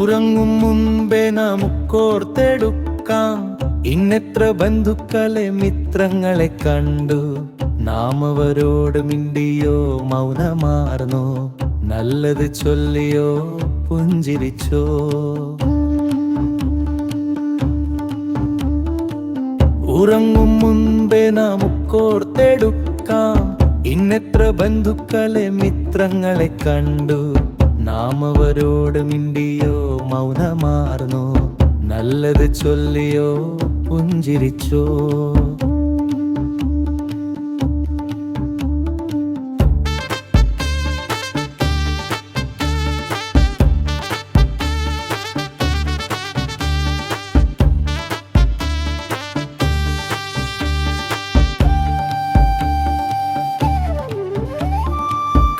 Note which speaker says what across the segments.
Speaker 1: ഉറങ്ങും മുൻപേ നമുക്കോർത്തെടുക്കാം ഇന്നെത്ര ബന്ധുക്കളെ മിത്രങ്ങളെ കണ്ടു. നാം അവരോട് മിണ്ടിയോ മൗനമാർന്നോ. നല്ലത് ചൊല്ലിയോ പുഞ്ചിരിച്ചോ. ഉറങ്ങും മുൻപേ നമുക്കോർത്തെടുക്കാം ഇന്നെത്ര ബന്ധുക്കളെ മിത്രങ്ങളെ കണ്ടു. നാം അവരോട് മിണ്ടിയോ മൗനമാർന്നോ? നല്ലത് ചൊല്ലിയോ പുഞ്ചിരിച്ചോ?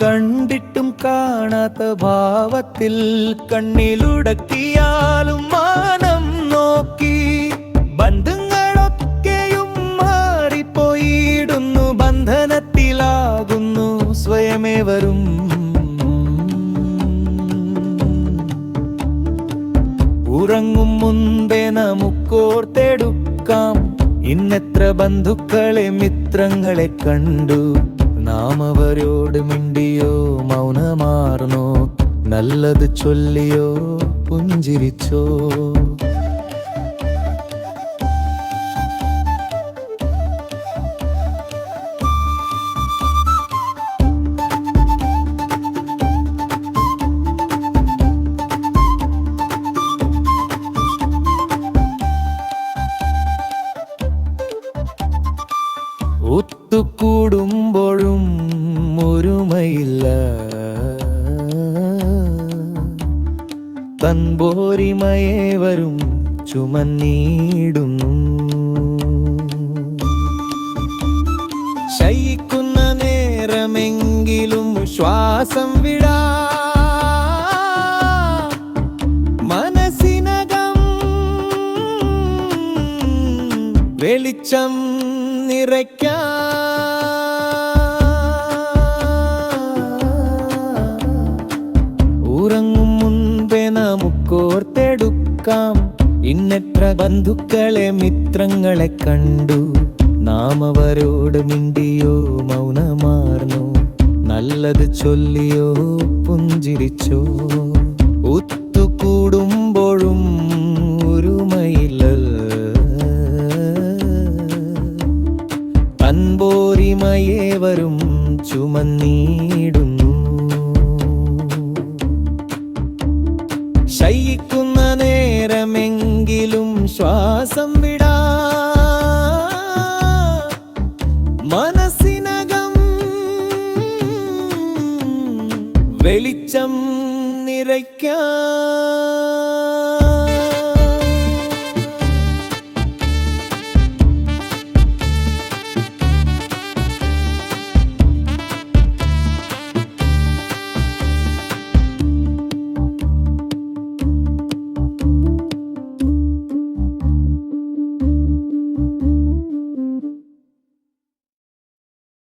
Speaker 1: കണ്ടിട്ടും കാണാത്ത ഭാവത്തിൽ കണ്ണിലുടക്കിയാലും മാനം നോക്കി ബന്ധങ്ങളൊക്കെയും മാറിപ്പോയിടുന്നു ബന്ധനത്തിലാകുന്നു സ്വയമേ വരും ഉറങ്ങും മുൻപേ നമുക്കോർത്തെടുക്കാം. ഇന്നെത്ര ബന്ധുക്കളെ മിത്രങ്ങളെ കണ്ടു. നാം അവരോട് മിണ്ടിയോ മൗനമാർന്നോ നല്ലത് ചൊല്ലിയോ പുഞ്ചിരിച്ചോ ഒത്തുകൂടുമ്പോഴും ഒരുമയില്ല. തൻപോരിമയെ വരും ചുമന്നീടുന്നു. ശയിക്കുന്ന നേരമെങ്കിലും ശ്വാസം വിടാ. വെളിച്ചം നിറയ്ക്കാം ഉറങ്ങും മുൻപേ നമുക്കോർത്തെടുക്കാം ഇന്നെത്ര ബന്ധുക്കളെ മിത്രങ്ങളെ കണ്ടു. നാം അവരോട് മിണ്ടിയോ മൗനമാർന്നു. നല്ലത് ചൊല്ലിയോ പുഞ്ചിരിച്ചോ. ഒത്തുകൂടുമ്പോഴും മഹിമയേവരും ചുമന്നീടുന്നു. ശയിക്കുന്ന നേരമെങ്കിലും ശ്വാസം വിടാ. മനസ്സിനകം വെളിച്ചം നിറയ്ക്കാം.